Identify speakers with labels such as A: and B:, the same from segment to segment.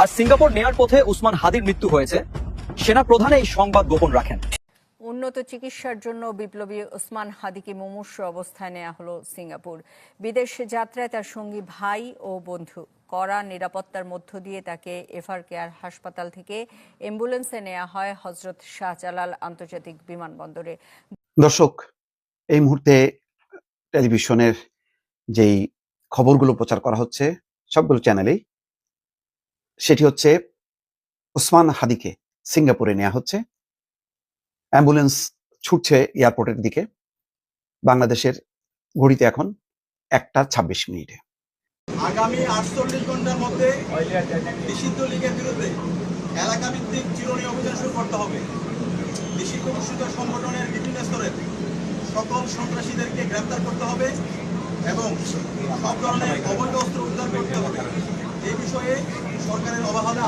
A: আর Singapore নেয়ার পথে উসমান হাদির মৃত্যু হয়েছে। সেনা প্রধান এই সংবাদ গোপন রাখেন।
B: উন্নত চিকিৎসার জন্য বিপ্লবী ওসমান হাদিকে মুমূর্ষ অবস্থায় নেওয়া হলো সিঙ্গাপুর। বিদেশ যাত্রায় তার সঙ্গী ভাই ও বন্ধু। কড়া নিরাপত্তার মধ্য দিয়ে তাকে এফআর কেয়ার হাসপাতাল থেকে অ্যাম্বুলেন্সে নেওয়া হয় হজরত শাহজালাল আন্তর্জাতিক বিমানবন্দরে।
C: দর্শক এই মুহূর্তে টেলিভিশনের যেই খবরগুলো প্রচার করা হচ্ছে সবগুলো চ্যানেলেই সেটি হচ্ছে ওসমান হাদিকে সিঙ্গাপুরে নেওয়া হচ্ছে। অ্যাম্বুলেন্স ছুটছে এয়ারপোর্টের দিকে। বাংলাদেশের ঘড়িতে এখন একটা ছাব্বিশ মিনিটে।
D: আগামী আটচল্লিশ ঘণ্টার মধ্যে নিষিদ্ধ লীগের বিরুদ্ধে এলাকা ভিত্তিক চিরুনি অভিযান শুরু করতে হবে। নিষিদ্ধ ঘোষিত সংগঠনের বিভিন্ন স্তরের সকল সন্ত্রাসীদেরকে গ্রেপ্তার করতে হবে এবং সব ধরনের অবৈধ অস্ত্র উদ্ধার করতে হবে। আমরা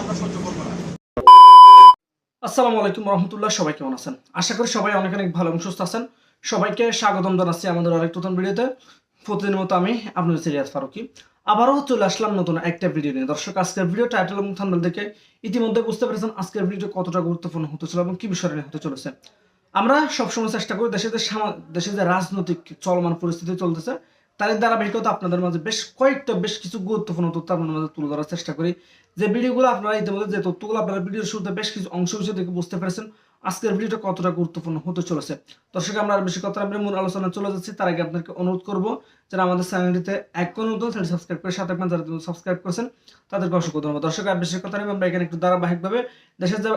E: আসসালামু আলাইকুম রহমতুল্লাহ, সবাই কেমন আছেন? আশা করি সবাই অনেক অনেক ভালো এবং সুস্থ আছেন। সবাইকে স্বাগতম জানাচ্ছি আমাদের আরেক নতুন ভিডিওতে। মতো আমি আপনাদের ফারুকি। আবারও চলে আসলাম নতুন একটা ভিডিও নিয়ে। দর্শক, আজকের ভিডিও টাইটেল এবং দেখে ইতিমধ্যে বুঝতে পেরেছেন আজকের ভিডিও কতটা গুরুত্বপূর্ণ হতে চলে এবং কি বিষয় নিয়ে হতে চলেছে। আমরা সবসময় চেষ্টা করি দেশের যে দেশের যে রাজনৈতিক চলমান পরিস্থিতি চলতেছে তার ধারাবাহিকতা আপনাদের মাঝে বেশ কয়েকটা বেশ কিছু গুরুত্বপূর্ণ তথ্য আপনাদের মাঝে তুলে ধরার চেষ্টা করি। যে ভিডিওগুলো আপনারা ইতিমধ্যে, যে তথ্যগুলো আপনারা ভিডিওর শুরুতে বেশ কিছু অংশ বিষয় থেকে বুঝতে পেরেছেন, আজকের ভিডিওটা কতটা গুরুত্বপূর্ণ হতে চলেছে। দর্শক, আমরা আর বেশি কথা আমরা মূল আলোচনা চলে যাচ্ছি। তার আগে আপনাকে অনুরোধ করব যারা আমাদের চ্যানেলটিতে এক কোনো নতুন চ্যানেল সাবস্ক্রাইব করে সাথে যারা সাবস্ক্রাইব করেছেন, তাদেরকে অসংখ্য ধন্যবাদ। দর্শক, আর বেশি কথা নেই আমরা এখানে একটু ধারাবাহিকভাবে দেশের যে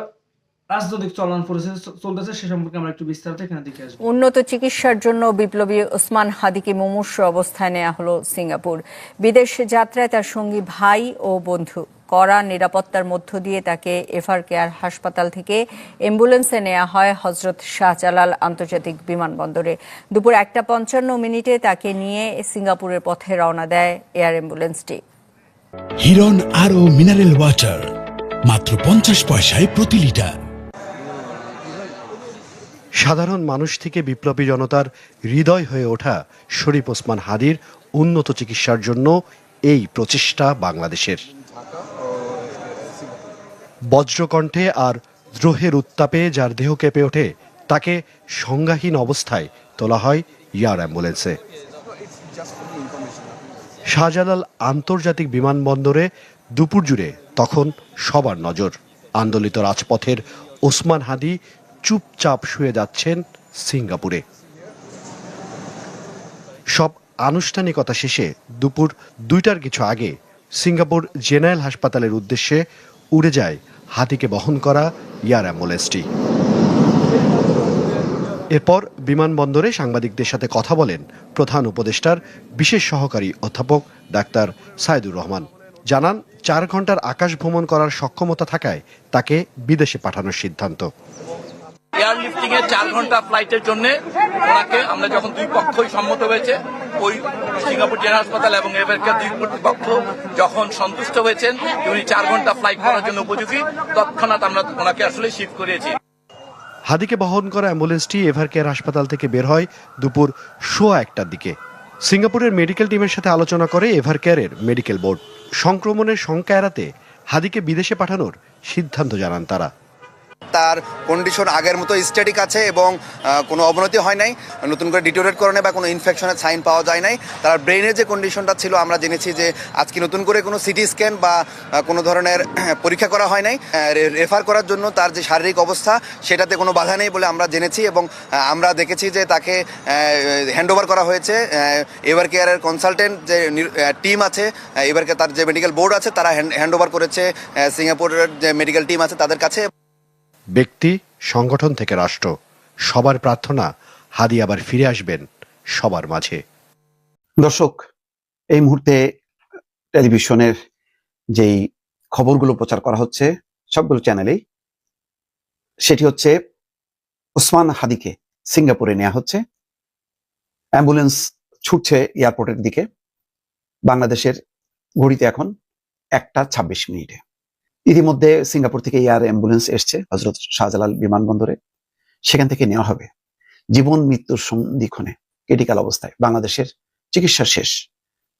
E: রাজনৈতিক চলমান পরিস্থিতি চলতেছে সে সম্পর্কে আমরা একটু বিস্তারিত এখানে দেখে আসব।
B: উন্নত চিকিৎসার জন্য বিপ্লবী ওসমান হাদিকে মুমূর্ষ অবস্থায় নেওয়া হলো সিঙ্গাপুর। বিদেশ যাত্রায় তার সঙ্গী ভাই ও বন্ধু। কড়া নিরাপত্তার মধ্য দিয়ে তাকে এফআর কেয়ার হাসপাতাল থেকে অ্যাম্বুলেন্সে নেওয়া হয় হজরত শাহজালাল আন্তর্জাতিক বিমানবন্দরে। দুপুর একটা পঞ্চান্ন মিনিটে তাকে নিয়ে সিঙ্গাপুরের পথে রওনা দেয় এয়ার অ্যাম্বুলেন্সটি।
F: হিরন আরও মিনারেল ওয়াটার মাত্র পঞ্চাশ পয়সায় প্রতি লিটার।
G: সাধারণ মানুষ থেকে বিপ্লবী জনতার হৃদয় হয়ে ওঠা শরীফ ওসমান হাদির উন্নত চিকিৎসার জন্য এই প্রচেষ্টা বাংলাদেশের। বজ্রকণ্ঠে আর দ্রোহের উত্তাপে যার দেহ কেঁপে ওঠে, তাকে সংজ্ঞাহীন অবস্থায় তোলা হয় ইয়ার অ্যাম্বুলেন্সে। শাহজালাল আন্তর্জাতিক বিমানবন্দরে দুপুর জুড়ে তখন সবার নজর। আন্দোলিত রাজপথের ওসমান হাদি চুপচাপ শুয়ে যাচ্ছেন সিঙ্গাপুরে। সব আনুষ্ঠানিকতা শেষে দুপুর দুইটার কিছু আগে সিঙ্গাপুর জেনারেল হাসপাতালের উদ্দেশ্যে উড়ে যায় হাতিকে বহন করা এয়ার অ্যাম্বুলেন্সটি। এরপর বিমানবন্দরে সাংবাদিকদের সাথে কথা বলেন প্রধান উপদেষ্টার বিশেষ সহকারী অধ্যাপক ডাক্তার সাইদুর রহমান। জানান, চার ঘণ্টার আকাশ ভ্রমণ করার সক্ষমতা থাকায় তাকে বিদেশে পাঠানোর সিদ্ধান্ত।
H: এয়ারলিফটিং এর চার ঘণ্টা ফ্লাইটের জন্য ওনাকে আমরা যখন দুই পক্ষই সম্মত হয়েছে, ওই সিঙ্গাপুর জেনারেল হাসপাতাল এবং এভারকেয়ার দুই কর্তৃপক্ষ যখন সন্তুষ্ট হয়েছেন উনি চার ঘণ্টা ফ্লাইট করার জন্য উপযোগী, তৎক্ষণাৎ আমরা ওনাকে আসলে শিফট করিয়েছি।
G: হাদিকে বহন করা অ্যাম্বুলেন্সটি এভার কেয়ার হাসপাতাল থেকে বের হয় দুপুর সোয়া একটার দিকে। সিঙ্গাপুরের মেডিকেল টিমের সাথে আলোচনা করে এভার কেয়ারের মেডিকেল বোর্ড। সংক্রমণের শঙ্কা এড়াতে হাদিকে বিদেশে পাঠানোর সিদ্ধান্ত জানান তারা।
I: তার কন্ডিশন আগের মতো স্ট্যাটিক আছে এবং কোনো অবনতি হয় নাই, নতুন করে ডিটোরেট করে বা কোনো ইনফেকশনের সাইন পাওয়া যায় নাই। তার ব্রেনের যে কন্ডিশনটা ছিল, আমরা জেনেছি যে আজকে নতুন করে কোনো সিটি স্ক্যান বা কোনো ধরনের পরীক্ষা করা হয় নাই। রেফার করার জন্য তার যে শারীরিক অবস্থা, সেটাতে কোনো বাধা নেই বলে আমরা জেনেছি এবং আমরা দেখেছি যে তাকে হ্যান্ডওভার করা হয়েছে। এভার কেয়ারের কনসালটেন্ট যে টিম আছে এবার তার যে মেডিকেল বোর্ড আছে, তারা হ্যান্ডওভার করেছে। সিঙ্গাপুরের যে মেডিকেল টিম আছে, তাদের কাছে।
G: ব্যক্তি, সংগঠন থেকে রাষ্ট্র। সবার প্রার্থনা, হাদি আবার ফিরে আসবেন সবার মাঝে।
C: দর্শক, এই মুহূর্তে টেলিভিশনের যেই খবরগুলো প্রচার করা হচ্ছে, সবগুলো চ্যানেলেই, সেটি হচ্ছে ওসমান হাদিকে সিঙ্গাপুরে নেওয়া হচ্ছে। অ্যাম্বুলেন্স ছুটছে এয়ারপোর্টের দিকে। বাংলাদেশের ঘড়িতে এখন একটা ছাব্বিশ মিনিটে। ইতিমধ্যে সিঙ্গাপুর থেকে এয়ার অ্যাম্বুলেন্স এসছে হজরত শাহজালাল বিমানবন্দরে। সেখান থেকে নেওয়া হবে জীবন মৃত্যুর সন্ধিক্ষণে ক্রিটিক্যাল অবস্থায় বাংলাদেশের চিকিৎসা শেষ।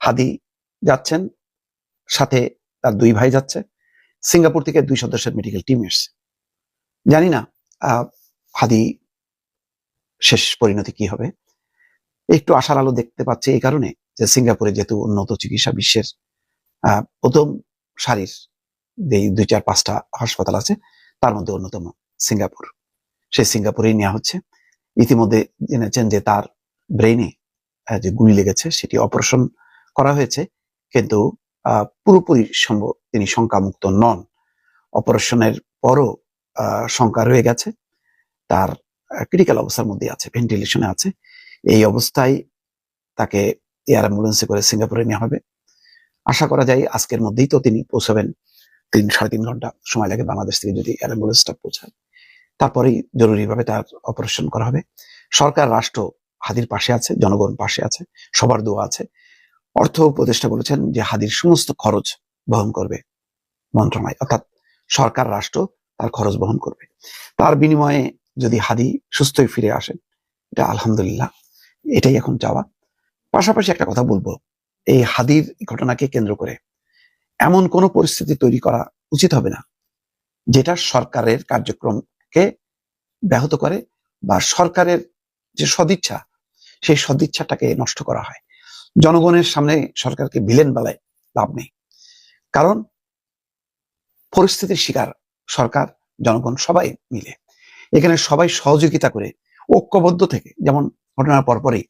C: হাদি যাচ্ছেন, সাথে তার দুই ভাই যাচ্ছে। সিঙ্গাপুর থেকে দুই সদস্যের মেডিকেল টিম এসছে। জানি না হাদি শেষ পরিণতি কি হবে। একটু আশার আলো দেখতে পাচ্ছে এই কারণে যে সিঙ্গাপুরে যেহেতু উন্নত চিকিৎসা বিশ্বের প্রথম সারির দুই চার পাঁচটা হাসপাতাল আছে, তার মধ্যে অন্যতম সিঙ্গাপুর। সেই সিঙ্গাপুরেই নেওয়া হচ্ছে। ইতিমধ্যে জেনেছেন যে তার ব্রেইনে যে গুলি লেগেছে, সেটি অপারেশন করা হয়েছে, কিন্তু পুরোপুরি সম্ভব তিনি শঙ্কামুক্ত নন। অপারেশনের পরও শঙ্কা রয়ে গেছে। তার ক্রিটিক্যাল অবস্থার মধ্যে আছে ভেন্টিলেশনে আছে। এই অবস্থায় তাকে এয়ার অ্যাম্বুলেন্সে করে সিঙ্গাপুরে নেওয়া হবে। আশা করা যায় আজকের মধ্যেই তো তিনি পৌঁছাবেন। তিন, সাড়ে তিন ঘণ্টা সময় লাগে বাংলাদেশ থেকে যদি অ্যাম্বুলেন্সটা পৌঁছায়। তারপরেই জরুরিভাবে তার অপারেশন করা হবে। সরকার, রাষ্ট্র হাদির পাশে আছে, জনগণ পাশে আছে, সবার দোয়া আছে। অর্থ উপদেষ্টা বলেছেন যে হাদির সমস্ত খরচ বহন করবে মন্ত্রণালয়, অর্থাৎ সরকার, রাষ্ট্র তার খরচ বহন করবে। তার বিনিময়ে যদি হাদি সুস্থই ফিরে আসেন এটা আলহামদুলিল্লাহ, এটাই এখন চাওয়া। পাশাপাশি একটা কথা বলব, এই হাদির ঘটনাকে কেন্দ্র করে এমন কোনো পরিস্থিতি তৈরি করা উচিত হবে না, যেটা সরকারের কার্যক্রমকে ব্যাহত করে বা সরকারের যে সদিচ্ছা, সেই সদিচ্ছাটাকে নষ্ট করা হয়। জনগণের সামনে সরকারকে ভিলেন বেলায় লাভ নেই। কারণ পরিস্থিতির শিকার সরকার, জনগণ সবাই মিলে। এখানে সবাই সহযোগিতা করে ঐক্যবদ্ধ থেকে, যেমন ঘটনার পরপরই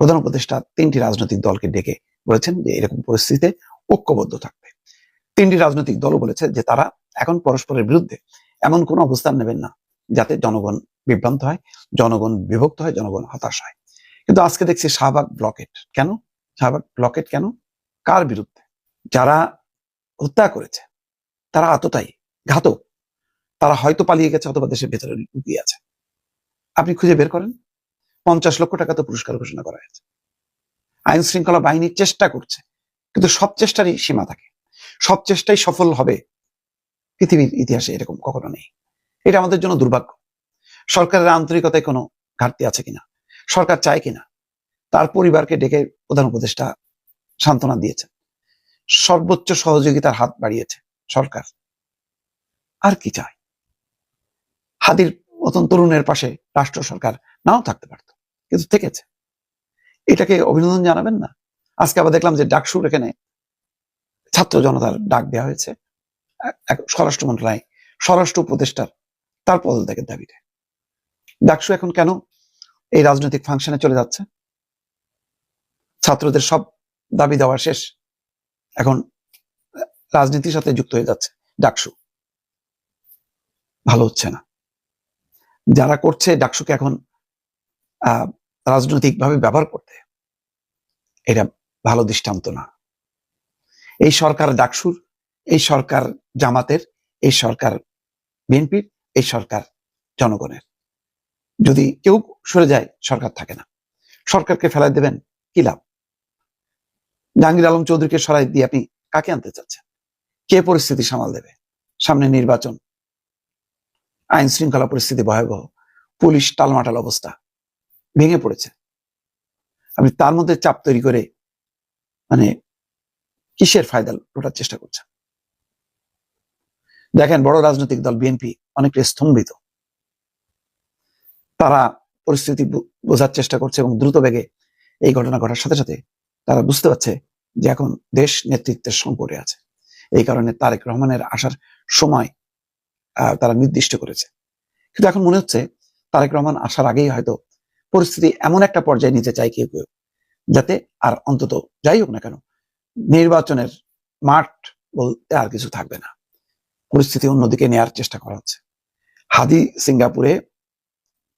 C: প্রধান উপদেষ্টা তিনটি রাজনৈতিক দলকে ডেকে বলেছেন যে এরকম পরিস্থিতিতে ঐক্যবদ্ধ থাকবে। তিনটি রাজনৈতিক দলও বলেছে যে তারা এখন পরস্পরের বিরুদ্ধে এমন কোনো অবস্থান নেবেন না, যাতে জনগণ বিভ্রান্ত হয়, জনগণ বিভক্ত হয়, জনগণ হতাশ হয়। কিন্তু আজকে দেখছি শাহবাগ ব্লকেট কেন? শাহবাগ ব্লকেট কেন? কার বিরুদ্ধে? যারা হত্যা করেছে, তারা আততাই ঘাতক, তারা হয়তো পালিয়ে গেছে অথবা দেশের ভেতরে লুকিয়ে আছে। আপনি খুঁজে বের করেন। পঞ্চাশ লক্ষ টাকা তো পুরস্কার ঘোষণা করা হয়েছে। আইন শৃঙ্খলা বাহিনী চেষ্টা করছে, কিন্তু সব চেষ্টারই সীমা থাকে। সব চেষ্টাই সফল হবে। পৃথিবীর ইতিহাসে এরকম কখনো নেই। এটা আমাদের জন্য দুর্ভাগ্য। সরকারের আন্তরিকতায় কোনো ঘাটতি আছে কিনা? সরকার চায় কিনা? তার পরিবারকে ডেকে প্রধান উপদেষ্টা সান্ত্বনা দিয়েছে। সর্বোচ্চ সহযোগিতার হাত বাড়িয়েছে সরকার। আর কি চায়? হাদির মতন তরুণের পাশে রাষ্ট্র সরকার নাও থাকতে পারত, কিন্তু থেকেছে। এটাকে অভিনন্দন জানাবেন না? আজকে আবার দেখলাম যে ডাকসুর এখানে ছাত্র জনতার ডাক দেওয়া হয়েছে। স্বরাষ্ট্র মন্ত্রণালয়, স্বরাষ্ট্র উপদেষ্টার তার পদত্যাগের দাবিতে। ডাকসু এখন কেন এই রাজনৈতিক ফাংশনে চলে যাচ্ছে? ছাত্রদের সব দাবি দেওয়া শেষ। এখন রাজনীতির সাথে যুক্ত হয়ে যাচ্ছে ডাকসু। ভালো হচ্ছে না। যারা করছে ডাকসুকে এখন রাজনৈতিকভাবে ব্যবহার করতে, এটা ভালো দৃষ্টান্ত না। এই সরকার ডাকসুর, এই সরকার জামাতের, এই সরকার বিএনপির, এই সরকার জনগণের। যদি কেউ সরে যায়, সরকার থাকে না। সরকারকে ফেলাই দেবেন কি লাভ? জাহাঙ্গীর আলম চৌধুরীকে সরাই দিয়ে আপনি কাকে আনতে চাচ্ছেন? কে পরিস্থিতি সামাল দেবে? সামনে নির্বাচন, আইন শৃঙ্খলা পরিস্থিতি ভয়াবহ, পুলিশ টালমাটাল অবস্থা ভেঙে পড়েছে। আপনি তার মধ্যে চাপ তৈরি করে মানে কিসের ফায়দা লোটার চেষ্টা করছে? দেখেন, বড় রাজনৈতিক দল বিএনপি অনেকটা স্তম্ভিত। তারা পরিস্থিতি বোঝার চেষ্টা করছে এবং দ্রুত বেগে এই ঘটনা ঘটার সাথে সাথে তারা বুঝতে পারছে যে এখন দেশ নেতৃত্বের সংকটে আছে। এই কারণে তারেক রহমানের আসার সময় তারা নির্দিষ্ট করেছে। কিন্তু এখন মনে হচ্ছে তারেক রহমান আসার আগেই হয়তো পরিস্থিতি এমন একটা পর্যায়ে নিতে চায় কেউ কেউ, যাতে আর অন্তত যাই হোক না কেন নির্বাচনের মাঠ বলতে আর কিছু থাকবে না। পরিস্থিতি অন্যদিকে নেয়ার চেষ্টা করা হচ্ছে। হাদি সিঙ্গাপুরে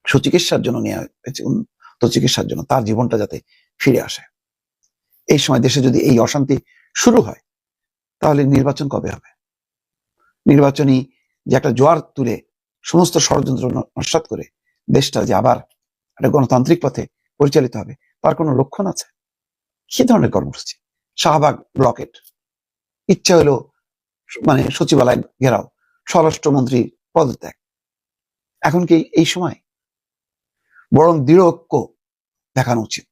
C: সুচিকিৎসার জন্য নেওয়া হয়েছে, উন্নত চিকিৎসার জন্য তার জীবনটা যাতে ফিরে আসে। এই সময় দেশে যদি এই অশান্তি শুরু হয়, তাহলে নির্বাচন কবে হবে? নির্বাচনী যে একটা জোয়ার তুলে সমস্ত ষড়যন্ত্র ন- নস্যাৎ করে দেশটা যে আবার একটা গণতান্ত্রিক পথে পরিচালিত হবে, তার কোনো লক্ষণ আছে? কি ধরনের কর্মসূচি? শাহবাগ ব্লকেট ইচ্ছা হলো মানে সচিবালয় ঘেরাও, স্বরাষ্ট্রমন্ত্রী পদত্যাগ। এখন কি এই সময়? বরং দৃঢ় ঐক্য দেখানো উচিত।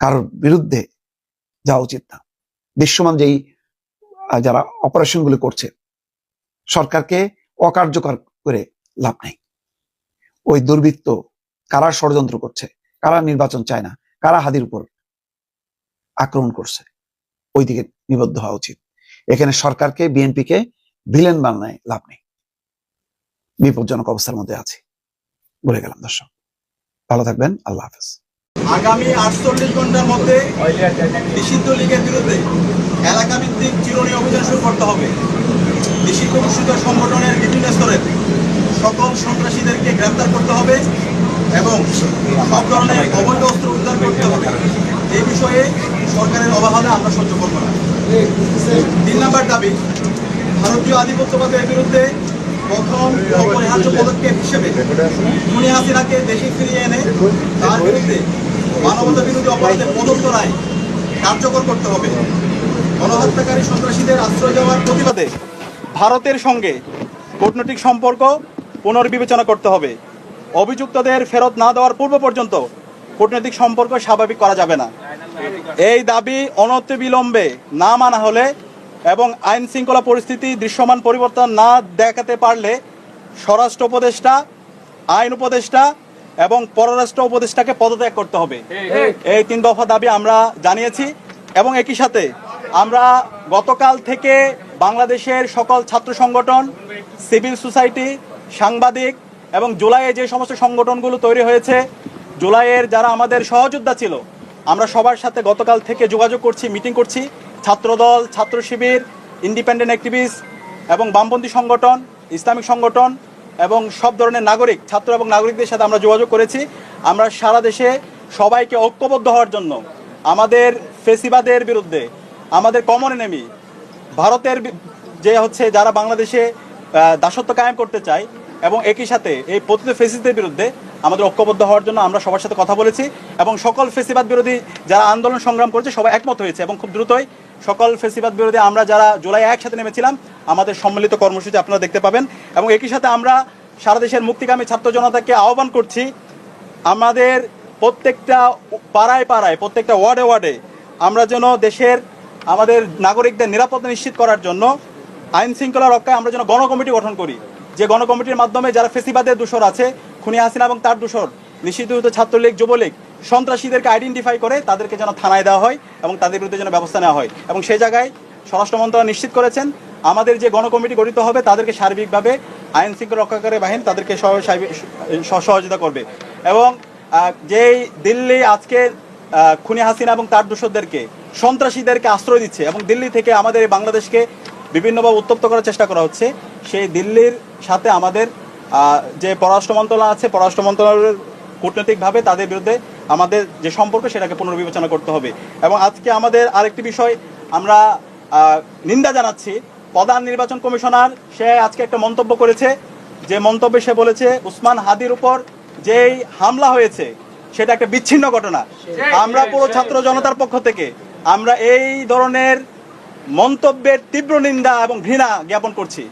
C: কারোর বিরুদ্ধে যাওয়া উচিত না। দৃশ্যমান যেই যারা অপারেশনগুলো করছে, সরকারকে অকার্যকর করে লাভ নেই। ওই দুর্বৃত্ত কারা ষড়যন্ত্র করছে, কারা নির্বাচন চায় না, কারা হাদির উপর আক্রমণ করছে। ওই দিকে নিবদ্ধ হওয়া উচিত। এখানে সরকারকে, বিএনপিকে ভিলেন বানায় লাভ নেই। বিপজ্জনক অবস্থার মধ্যে আছে। বলে গেলাম, দর্শক। ভালো থাকবেন, আল্লাহ হাফেজ।
D: আগামী আটচল্লিশ ঘণ্টার মধ্যে নিষিদ্ধ লীগের বিরুদ্ধে এলাকা ভিত্তিক চিরুনি অভিযান শুরু করতে হবে। নিষিদ্ধ ঘোষিত সংগঠনের বিভিন্ন স্তরের সকল সন্ত্রাসীদেরকে গ্রেপ্তার করতে হবে। এবং সব ধরনের অবৈধ অস্ত্র উদ্ধার করতে হবে। এই বিষয়ে সরকারের অবহেলা আমরা সহ্য করব না। তিন নম্বর দাবি, ভারতীয় আধিপত্যবাদের বিরুদ্ধে প্রথম অপরিহার্য পদক্ষেপ হিসেবে খুনি হাসিনাকে দেশে ফিরিয়ে এনে তার বিরুদ্ধে মানবতা বিরোধী অপরাধের প্রদত্ত রায় কার্যকর করতে হবে। গণহত্যাকারী সন্ত্রাসীদের আশ্রয় দেওয়ার প্রতিবাদে ভারতের সঙ্গে কূটনৈতিক সম্পর্ক পুনর্বিবেচনা করতে হবে। অভিযুক্তদের ফেরত না দেওয়ার পূর্ব পর্যন্ত কূটনৈতিক সম্পর্ক স্বাভাবিক করা যাবে না। এই দাবি অনতিবিলম্বে না মানা হলে এবং আইন শৃঙ্খলা পরিস্থিতি দৃশ্যমান পরিবর্তন না দেখাতে পারলে স্বরাষ্ট্র উপদেষ্টা, আইন উপদেষ্টা এবং পররাষ্ট্র উপদেষ্টাকে পদত্যাগ করতে হবে। এই তিন দফা দাবি আমরা জানিয়েছি এবং একই সাথে আমরা গতকাল থেকে বাংলাদেশের সকল ছাত্র সংগঠন, সিভিল সোসাইটি, সাংবাদিক এবং জুলাইয়ে যে সমস্ত সংগঠনগুলো তৈরি হয়েছে, জুলাইয়ের যারা আমাদের সহযোদ্ধা ছিল, আমরা সবার সাথে গতকাল থেকে যোগাযোগ করছি, মিটিং করছি। ছাত্রদল, ছাত্র শিবির ইন্ডিপেন্ডেন্ট অ্যাক্টিভিস্ট এবং বামপন্থী সংগঠন, ইসলামিক সংগঠন এবং সব ধরনের নাগরিক, ছাত্র এবং নাগরিকদের সাথে আমরা যোগাযোগ করেছি। আমরা সারা দেশে সবাইকে ঐক্যবদ্ধ হওয়ার জন্য, আমাদের ফেসিবাদের বিরুদ্ধে, আমাদের কমন এনেমি ভারতের যে হচ্ছে যারা বাংলাদেশে দাসত্ব কায়েম করতে চায় এবং একই সাথে এই পতিত ফেসিসদের বিরুদ্ধে আমাদের ঐক্যবদ্ধ হওয়ার জন্য আমরা সবার সাথে কথা বলেছি এবং সকল ফেসিবাদ বিরোধী যারা আন্দোলন সংগ্রাম করেছে সবাই একমত হয়েছে এবং খুব দ্রুতই সকল ফেসিবাদ বিরোধী আমরা যারা জুলাই একসাথে নেমেছিলাম, আমাদের সম্মিলিত কর্মসূচি আপনারা দেখতে পাবেন। এবং একই সাথে আমরা সারা দেশের মুক্তিকামী ছাত্র জনতাকে আহ্বান করছি, আমাদের প্রত্যেকটা পাড়ায় পাড়ায়, প্রত্যেকটা ওয়ার্ডে ওয়ার্ডে আমরা যেন দেশের আমাদের নাগরিকদের নিরাপত্তা নিশ্চিত করার জন্য আইন শৃঙ্খলা রক্ষায় আমরা যেন গণকমিটি গঠন করি। যে গণকমিটির মাধ্যমে যারা ফেসিবাদের দূষর আছে খুনি হাসিনা এবং তার দূষর, নিষিদ্ধ ছাত্রলীগ, যুবলীগ, সন্ত্রাসীদেরকে আইডেন্টিফাই করে তাদেরকে যেন থানায় দেওয়া হয় এবং তাদের বিরুদ্ধে যেন ব্যবস্থা নেওয়া হয়। এবং সেই জায়গায় স্বরাষ্ট্র মন্ত্রণালয় নিশ্চিত করেছেন, আমাদের যে গণকমিটি গঠিত হবে তাদেরকে সার্বিকভাবে আইন শৃঙ্খলা রক্ষাকারী বাহিনী তাদেরকে সহ- সহ- সহযোগিতা করবে। এবং যেই দিল্লি আজকে খুনি হাসিনা এবং তার দূষরদেরকে, সন্ত্রাসীদেরকে আশ্রয় দিচ্ছে এবং দিল্লি থেকে আমাদের বাংলাদেশকে বিভিন্নভাবে উত্তপ্ত করার চেষ্টা করা হচ্ছে। সেই দিল্লির সাথে আমাদের যে পররাষ্ট্র মন্ত্রণালয় আছে পররাষ্ট্র মন্ত্রণালয়ের কূটনৈতিকভাবে তাদের বিরুদ্ধে আমাদের যে সম্পর্ক সেটাকে পুনর্বিবেচনা করতে হবে। এবং আজকে আমাদের আরেকটি বিষয় আমরা নিন্দা জানাচ্ছি। প্রধান নির্বাচন কমিশনার সে আজকে একটা মন্তব্য করেছে। যে মন্তব্যে সে বলেছে উসমান হাদির উপর যেই হামলা হয়েছে সেটা একটা বিচ্ছিন্ন ঘটনা। আমরা পুরো ছাত্র জনতার পক্ষ থেকে আমরা এই ধরনের মন্তব্যের তীব্র নিন্দা এবং ঘৃণা জ্ঞাপন করছি।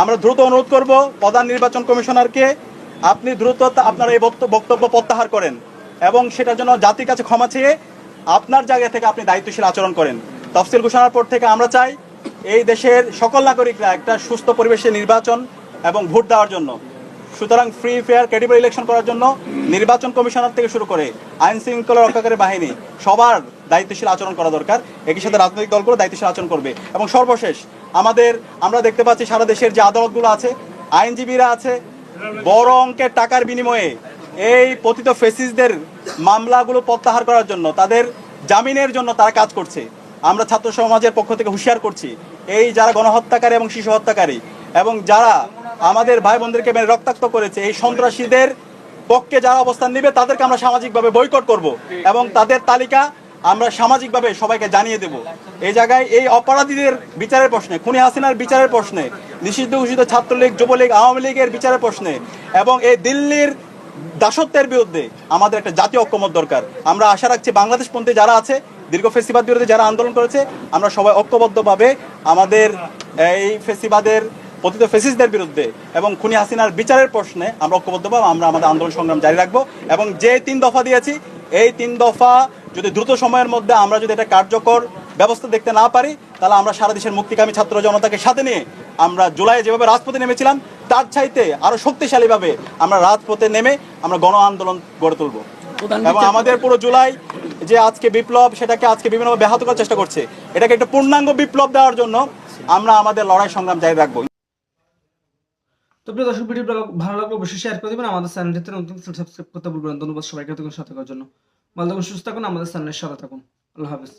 D: আমরা দ্রুত অনুরোধ করব প্রধান নির্বাচন কমিশনারকে আপনি দ্রুত আপনার এই বক্তব্য প্রত্যাহার করেন এবং সেটার জন্য জাতির কাছে ক্ষমা চেয়ে আপনার জায়গা থেকে আপনি দায়িত্বশীল আচরণ করেন। তফসিল ঘোষণার পর থেকে আমরা চাই এই দেশের সকল নাগরিকরা একটা সুস্থ পরিবেশে নির্বাচন এবং ভোট দেওয়ার জন্য। সুতরাং ফ্রি ফেয়ার ক্রেডিবল ইলেকশন করার জন্য নির্বাচন কমিশনার থেকে শুরু করে আইন শৃঙ্খলা রক্ষাকারী বাহিনী সবার দায়িত্বশীল আচরণ করা দরকার। একই সাথে রাজনৈতিক দলগুলো দায়িত্বশীল আচরণ করবে। এবং সর্বশেষ আমাদের, আমরা দেখতে পাচ্ছি সারা দেশের যে আদালতগুলো আছে, আইনজীবীরা আছে, বড় অঙ্কের টাকার বিনিময়ে এই পতিত ফেসিসদের মামলাগুলো প্রত্যাহার করার জন্য, তাদের জামিনের জন্য তারা কাজ করছে। আমরা ছাত্র সমাজের পক্ষ থেকে হুঁশিয়ার করছি, এই যারা গণহত্যাকারী এবং শিশু হত্যাকারী এবং যারা আমাদের ভাই বোনদেরকে রক্তাক্ত করেছে। এই সন্ত্রাসীদের পক্ষে যারা অবস্থান নেবে, তাদেরকে আমরা সামাজিকভাবে বয়কট করব এবং তাদের তালিকা আমরা সামাজিকভাবে সবাইকে জানিয়ে দেব। এই জায়গায় এই অপরাধীদের বিচারের প্রশ্নে, খুনি হাসিনার বিচারের প্রশ্নে, নিষিদ্ধ ঘোষিত ছাত্রলীগ, যুবলীগ, আওয়ামী লীগের বিচারের প্রশ্নে এবং এই দিল্লির দাসত্বের বিরুদ্ধে আমাদের একটা জাতীয় ঐক্যমত দরকার। আমরা আশা রাখছি বাংলাদেশপন্থী যারা আছে, দীর্ঘ ফেসিবাদ বিরুদ্ধে যারা আন্দোলন করেছে, আমরা সবাই ঐক্যবদ্ধভাবে আমাদের এই ফেসিবাদের পতিত ফেসিসদের বিরুদ্ধে এবং খুনি হাসিনার বিচারের প্রশ্নে আমরা ঐক্যবদ্ধভাবে আমরা আমাদের আন্দোলন সংগ্রাম জারি রাখব এবং যে তিন দফা দিয়েছি এই তিন দফা যদি দ্রুত সময়ের মধ্যে আমরা যদি এটা কার্যকর ব্যবস্থা দেখতে না পারি তাহলে আমরা সারা দেশের মুক্তিকামী ছাত্র জনতাকে সাথে নিয়ে আমরা জুলাইয়ে যেভাবে রাজপথে নেমেছিলাম তার চাইতে আরও শক্তিশালীভাবে আমরা রাজপথে নেমে আমরা গণ আন্দোলন গড়ে তুলব। এবং আমাদের পুরো জুলাই যে আজকে বিপ্লব সেটাকে আজকে বিভিন্ন ব্যাহত করার চেষ্টা করছে। এটাকে একটা পূর্ণাঙ্গ বিপ্লব দেওয়ার জন্য আমরা আমাদের লড়াই সংগ্রাম জারি রাখব।
E: তো প্রিয় দর্শক, ভিডিও ভালো লাগলে অবশ্যই শেয়ার করে দেবেন। আমাদের চ্যানেলটিতে নতুন সাবস্ক্রাইব করতে ভুলবেন ধন্যবাদ সবাইকে। থাকুন সাথে থাকার জন্য। ভালো থাকুন, সুস্থ থাকুন। আমাদের চ্যানেলের সাথে থাকুন। আল্লাহ হাফিজ।